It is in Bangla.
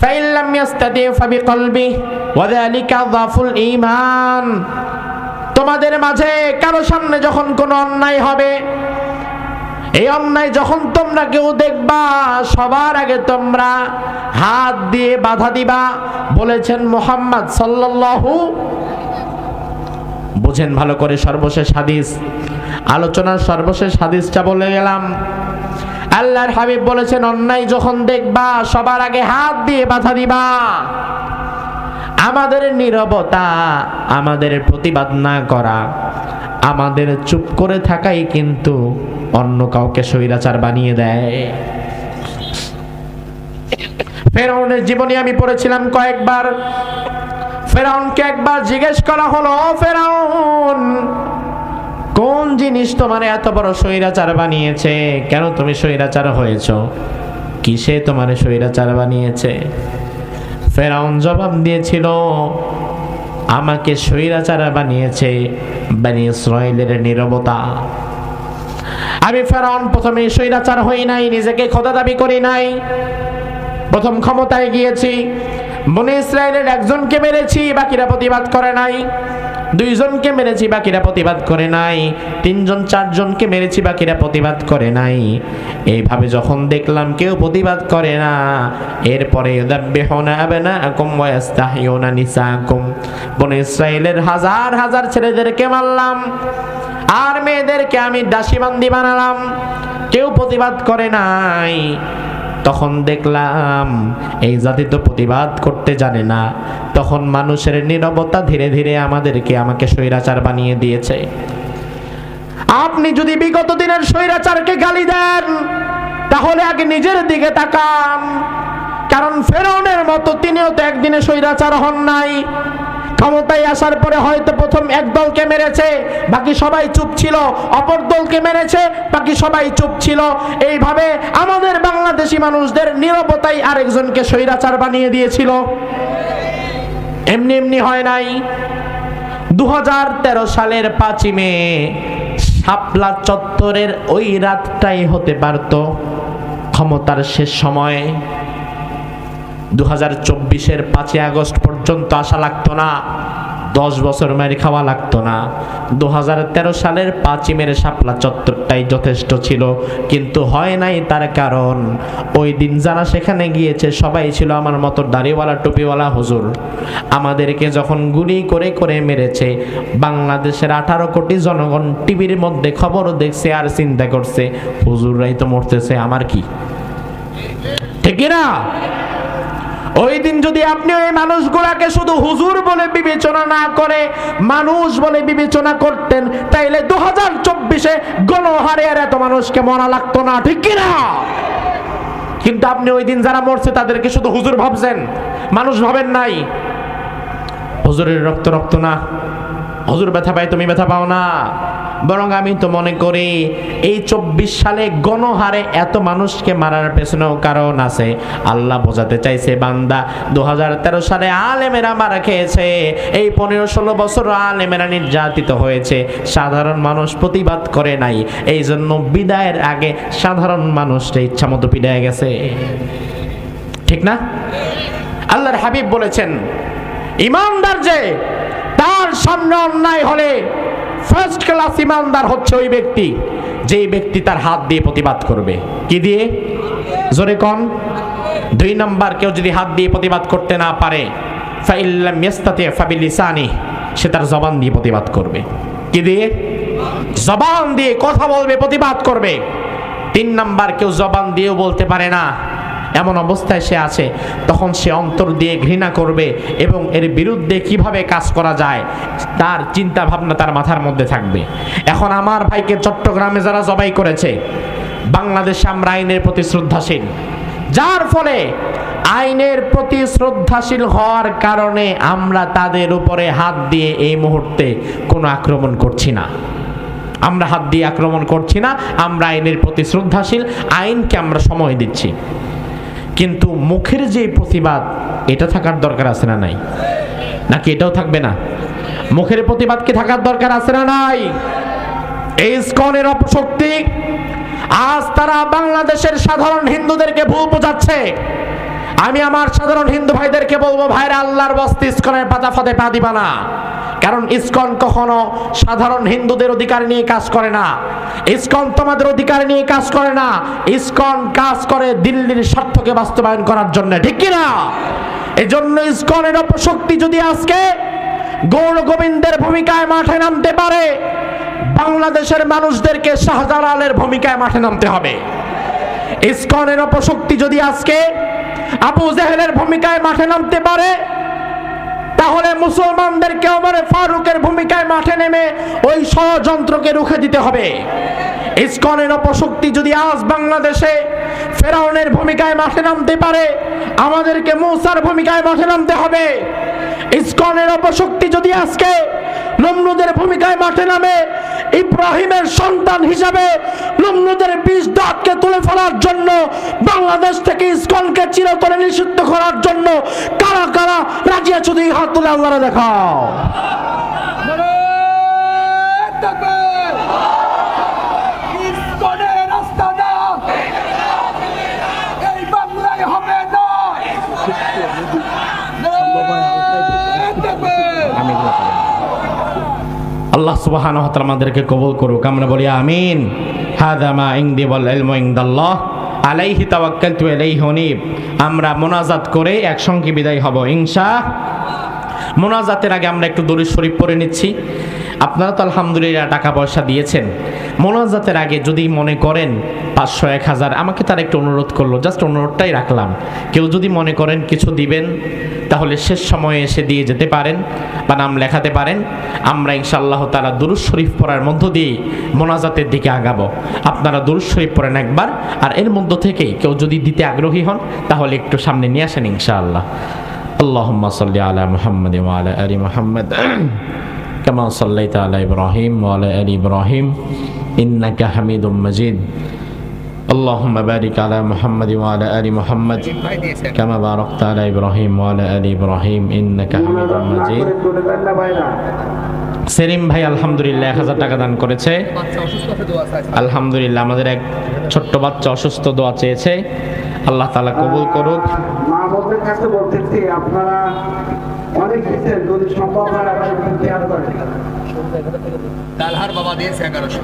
فإن لم يستطع فبقلبه وذلك ضعف الإيمان তোমাদের মাঝে কারো সামনে যখন কোনো অন্যায় হবে এই অন্যায় যখন তোমরা কেউ দেখবা সবার আগে তোমরা হাত দিয়ে বাধা দিবা বলেছেন মোহাম্মদ সাল্লাল্লাহু বুঝেন ভালো করে সর্বশেষ হাদিস আলোচনার সর্বশেষ হাদিসটা বলে গেলাম আল্লাহর হাবিব বলেছেন, অন্যায় যখন দেখবা, সবার আগে হাত দিয়ে বাধা দিবা। আমাদের নীরবতা, আমাদের প্রতিবাদ না করা, আমাদের চুপ করে থাকাই কিন্তু অন্য কাউকে স্বৈরাচার বানিয়ে দেয়। ফেরাউনের জীবনী আমি পড়েছিলাম কয়েকবার। ফেরাউনকে একবার জিজ্ঞেস করা হলো ফেরাউন কোন জিনিস তোমার এত বড় স্বৈরাচার বানিয়েছে? কেন তুমি স্বৈরাচার হয়েছো? কিসে তোমার স্বৈরাচার বানিয়েছে? ফেরাউন জবাব দিয়েছিল, আমাকে স্বৈরাচার বানিয়েছে বানি ইসরায়েলের নীরবতা। আমি ফেরাউন প্রথমে স্বৈরাচার হই নাই, নিজেকে খোদা দাবি করি নাই। প্রথম ক্ষমতায় গিয়েছি, বনে ইসরায়েলের একজনকে মেরেছি, বাকিরা প্রতিবাদ করে নাই। দুইজনকে মেরেছি, বাকিরা প্রতিবাদ করে নাই। তিনজন, চারজনকে মেরেছি, বাকিরা প্রতিবাদ করে নাই। এইভাবে যখন দেখলাম কেউ প্রতিবাদ করে না, এরপরে ইসরায়েলের হাজার হাজার ছেলেদেরকে মারলাম। আর মেয়েদেরকে আমি দাসীবান্দি বানালাম। কেউ প্রতিবাদ করে নাই। তখন দেখলাম, এই জাতি তো প্রতিবাদ করতে জানে না। তখন মানুষের নীরবতা ধীরে ধীরে আমাদেরকে আমাকে স্বৈরাচার বানিয়ে দিয়েছে। আপনি যদি বিগত দিনের স্বৈরাচারকে গালি দেন, তাহলে আগে নিজের দিকে তাকান। কারণ ফেরাউনের মতো তিনিও তো একদিনে স্বৈরাচার হন নাই। ক্ষমতায় আসার পরে হয়তো প্রথম এক দলকে মেরেছে, বাকি সবাই চুপ ছিল। অপর দলকে মেরেছে, বাকি সবাই চুপ ছিল। এইভাবে আমাদের বাংলাদেশি মানুষদের নিরবতাই আরেকজনকে স্বৈরাচার বানিয়ে দিয়েছিল। এমনি এমনি হয় নাই। দু হাজার তেরো সালের পাঁচই মে শাপলা চত্বরের ওই রাতটাই হতে পারত ক্ষমতার শেষ সময়। দু হাজার চব্বিশের পাঁচই আগস্ট পর্যন্ত আসা লাগতো না। দশ বছর মারি খাওয়া লাগতো না। দু হাজার তেরো সালের পাঁচই মেরে শাপলা চত্বরটাই যথেষ্ট ছিল, কিন্তু হয় নাই তার কারণ। ওই দিন যারা সেখানে গিয়েছে, সবাই ছিল আমার মতো দাড়িওয়ালা, টুপিওয়ালা হুজুর। আমাদেরকে যখন গুলি করে করে মেরেছে, বাংলাদেশের আঠারো কোটি জনগণ টিভির মধ্যে খবরও দেখছে আর চিন্তা করছে, হুজুররাই তো মরতেছে, আমার কি? ঠিক না? ওই দিন যদি আপনি ওই মানুষগুলাকে শুধু হুজুর বলে বিবেচনা না করে, মানুষ বলে বিবেচনা করতেন, তাইলে দু হাজার চব্বিশে গণহারে আর এত মানুষকে মরা লাগতো না, ঠিক কিনা? কিন্তু আপনি ওই দিন যারা মরছে, তাদেরকে শুধু হুজুর ভাবছেন, মানুষ ভাবেন নাই। হুজুরের রক্ত রক্ত না, হুজুর ব্যথা পায়, তুমি ব্যথা পাও না। বরং আমি তো মনে করি এই চব্বিশ সালে গণহারে এত মানুষকে মারার পেছনেও কারণ আছে। আল্লাহ বোঝাতে চাইছে, বান্দা দু হাজার তেরো সালে আলেমেরা মারা খেয়েছে, এই পনেরো ষোলো বছর আলেমেরা নির্যাতিত হয়েছে। সাধারণ মানুষ প্রতিবাদ করে নাই। এই জন্য বিদায়ের আগে সাধারণ মানুষটা ইচ্ছা মতো বিদায় গেছে। ঠিক না? আল্লাহর হাবিব বলেছেন, ইমানদার যে তার সামনে অন্যায় হলে ফার্স্ট ক্লাস ইমানদার হচ্ছে ওই ব্যক্তি, যেই ব্যক্তি তার হাত দিয়ে প্রতিবাদ করবে। কি দিয়ে? জোরে কন। দুই নম্বর, কেউ যদি হাত দিয়ে প্রতিবাদ করতে না পারে সে তার জবান দিয়ে প্রতিবাদ করবে। কি দিয়ে? জবান দিয়ে কথা বলবে, প্রতিবাদ করবে। তিন নাম্বার, কেউ জবান দিয়েও বলতে পারে না এমন অবস্থায় সে আছে, তখন সে অন্তর দিয়ে ঘৃণা করবে এবং এর বিরুদ্ধে কীভাবে কাজ করা যায়, তার চিন্তা ভাবনা তার মাথার মধ্যে থাকবে। এখন আমার ভাইকে চট্টগ্রামে যারা জবাই করেছে, বাংলাদেশে আমরা আইনের প্রতি শ্রদ্ধাশীল। যার ফলে আইনের প্রতি শ্রদ্ধাশীল হওয়ার কারণে আমরা তাদের উপরে হাত দিয়ে এই মুহূর্তে কোনো আক্রমণ করছি না। আমরা হাত দিয়ে আক্রমণ করছি না, আমরা আইনের প্রতি শ্রদ্ধাশীল, আইনকে আমরা সময় দিচ্ছি। কিন্তু মুখের যে প্রতিবাদ, এটা থাকার দরকার আছে না নাই? নাকি এটাও থাকবে না? মুখের প্রতিবাদ কি থাকার দরকার আছে না নাই? এই স্কনের অপশক্তি, আজ তারা বাংলাদেশের সাধারণ হিন্দুদেরকে ভুল বোঝাচ্ছে। আমি আমার সাধারণ হিন্দু ভাইদেরকে বলব, ভাইরা, আল্লাহর বস্তি ইস্কনের পাতা ফাতে পা দিবা না। কারণ ইস্কন কখনো সাধারণ হিন্দুদের অধিকার নিয়ে কাজ করে না। ইস্কন তোমাদের অধিকার নিয়ে কাজ করে না। ইস্কন কাজ করে দিল্লির স্বার্থকে বাস্তবায়ন করার জন্য। ঠিক কিনা এই জন্য ইস্কনের অপশক্তি যদি আজকে গৌর গোবিন্দের ভূমিকায় মাঠে নামতে পারে, বাংলাদেশের মানুষদেরকে শাহজালালের ভূমিকায় মাঠে নামতে হবে। ইস্কনের অপশক্তি যদি আজকে আবু জেহেলের ভূমিকায় মাঠে নামতে পারে, তাহলে মুসলমানদেরকে ওমরে ফারুকের ভূমিকায় মাঠে নেমে ওই ষড়যন্ত্রকে রুখে দিতে হবে। ইস্কনের অপশক্তি যদি আজ বাংলাদেশে ফেরাউনের ভূমিকায় মাঠে নামতে পারে, আমাদেরকে মৌসার ভূমিকায় মাঠে নামতে হবে। ইস্কনের অপশক্তি যদি আজকে নমরুদের ভূমিকায় মাঠে নামে, ইব্রাহিমের সন্তান হিসাবে নমরুদের বীজ দাঁতকে তুলে ফেলার জন্য বাংলাদেশ থেকে ইস্কনকে চিরতরে নিষিদ্ধ করার জন্য কারা কারা রাজি আছে দুই হাত তুলে আল্লাহরা দেখাও। আল্লাহ সুবহান আমাদেরকে কবুল করুক। আমরা বলি আমিন। হাদা মা ইংদি বল ইলমু ইনদাল্লাহ। আলাইহি তাওয়াক্কালতু ইলাইহি উনীব। আমরা মোনাজাত করে একসঙ্গে বিদায় হব, ইনশা মোনাজাতের আগে আমরা একটু দরুদ শরীফ পড়ে নিচ্ছি। আপনারা তো আলহামদুলিল্লাহ টাকা পয়সা দিয়েছেন। মোনাজাতের আগে যদি মনে করেন পাঁচশো এক হাজার, আমাকে তার একটু অনুরোধ করল, জাস্ট অনুরোধটাই রাখলাম। কেউ যদি মনে করেন কিছু দিবেন তাহলে শেষ সময়ে এসে দিয়ে যেতে পারেন বা নাম লেখাতে পারেন আমরা ইনশাআল্লাহ তারা দুরুজ শরীফ পড়ার মধ্য দিয়ে মোনাজাতের দিকে আগাবো আপনারা দুরুজ শরীফ পড়েন একবার আর এর মধ্য থেকেই কেউ যদি দিতে আগ্রহী হন তাহলে একটু সামনে নিয়ে আসেন ইনশাআল্লাহ اللهم صل على محمد وعلى ال محمد كما صليت على ابراهيم وعلى ال ابراهيم انك حميد مجيد اللهم بارك على محمد وعلى ال محمد كما باركت على ابراهيم وعلى ال ابراهيم انك حميد مجيد সেলিম ভাই আলহামদুলিল্লাহ এক হাজার টাকা দান করেছে আলহামদুলিল্লাহ আমাদের এক ছোট্ট বাচ্চা অসুস্থ দোয়া চেয়েছে আল্লাহ তালা কবুল করুক মা বোনদের কাছে বলতেছি আপনারা অনেক দিচ্ছেন যদি সম্ভব হয় আপনারা খেয়াল করেন তালহার বাবা দিয়েছে এগারোশো